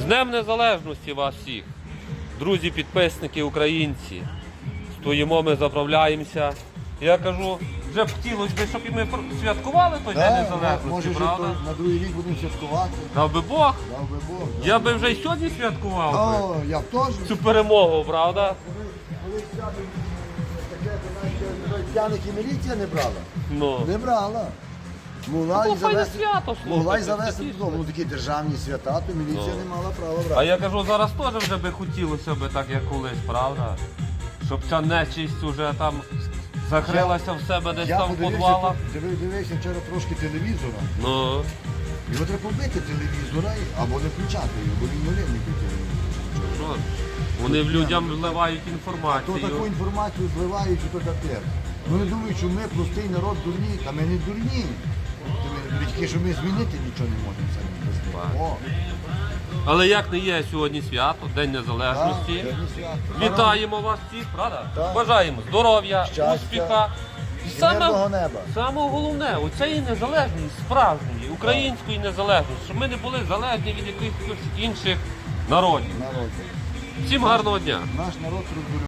З Днем Незалежності вас всіх, друзі, підписники, українці. Стоїмо, ми заправляємося. Я кажу, вже б хотілося б, щоб і ми святкували той День Незалежності, може, вже правда? то на другий рік будемо святкувати. Дав би Бог. Дав би Бог. да. Я би вже й сьогодні святкував би О, я теж. цю перемогу, правда? Коли, коли таке, то навіть п'яних і міліція не брала. Ну. Не брала. Могла Ну, і файне завести, свято, могла завести додому. Ну такі державні свята, то міліція не мала права брати. А я кажу, зараз теж вже би хотілося би так, як колись, правда? Щоб ця нечисть уже там закрилася в себе десь я там в подивився, підвалах. диви- дивився вчора трошки телевізора. Ну, Його треба побити телевізора або не включати його, бо він малинний телевізор. що ж, вони в людям вливають То інформацію. таку інформацію зливають, що то капець. Вони думають, що ми простий народ дурні, та ми не дурні. Тільки що ми змінити нічого не можемо самі. О, Але як не є сьогодні свято, День так, Незалежності. сьогодні свято. Вітаємо вас всіх, правда? Так. Бажаємо здоров'я, Щастя. успіха. І мирного неба. саме головне, оцеї незалежності, справжньої, української незалежності, щоб ми не були залежні від якихось інших народів. Народ. Всім гарного дня! Наш народ.